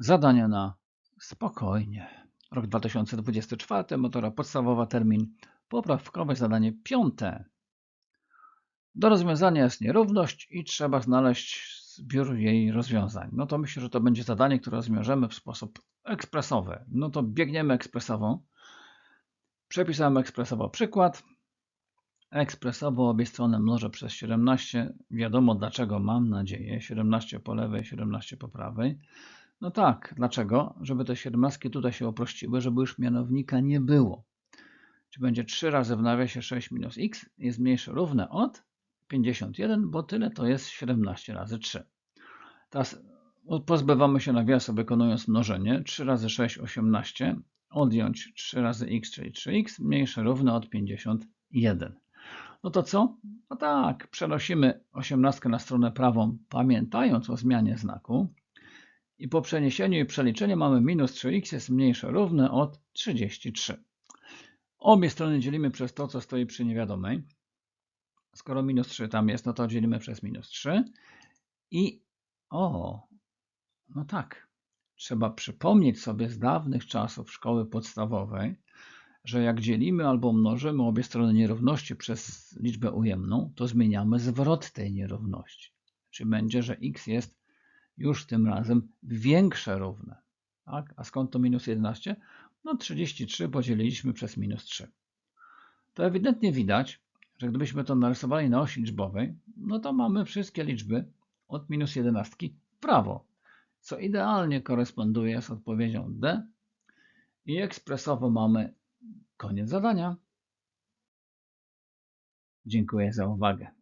Zadanie na spokojnie. Rok 2024, motora podstawowa, termin poprawkowy, zadanie piąte. Do rozwiązania jest nierówność i trzeba znaleźć zbiór jej rozwiązań. No to myślę, że to będzie zadanie, które rozwiążemy w sposób ekspresowy. No to biegniemy ekspresowo. Przepisałem ekspresowo przykład. Ekspresowo obie strony mnożę przez 17. Wiadomo dlaczego, mam nadzieję. 17 po lewej, 17 po prawej. No tak, dlaczego? Żeby te 17 tutaj się uprościły, żeby już mianownika nie było. Czy będzie 3 razy w nawiasie 6 minus x jest mniejsze równe od 51, bo tyle to jest 17 razy 3. Teraz pozbywamy się nawiasu wykonując mnożenie. 3 razy 6, 18. Odjąć 3 razy x, czyli 3x, mniejsze równe od 51. No to co? No tak, przenosimy 18 na stronę prawą, pamiętając o zmianie znaku. I po przeniesieniu i przeliczeniu mamy minus 3x jest mniejsze równe od 33. Obie strony dzielimy przez to, co stoi przy niewiadomej. Skoro minus 3 tam jest, no to dzielimy przez minus 3. I o, no tak, trzeba przypomnieć sobie z dawnych czasów szkoły podstawowej, że jak dzielimy albo mnożymy obie strony nierówności przez liczbę ujemną, to zmieniamy zwrot tej nierówności. Czyli będzie, że x jest już tym razem większe równe. Tak? A skąd to minus 11? No 33 podzieliliśmy przez minus 3. To ewidentnie widać, że gdybyśmy to narysowali na osi liczbowej, no to mamy wszystkie liczby od minus 11 w prawo, co idealnie koresponduje z odpowiedzią D i ekspresowo mamy koniec zadania. Dziękuję za uwagę.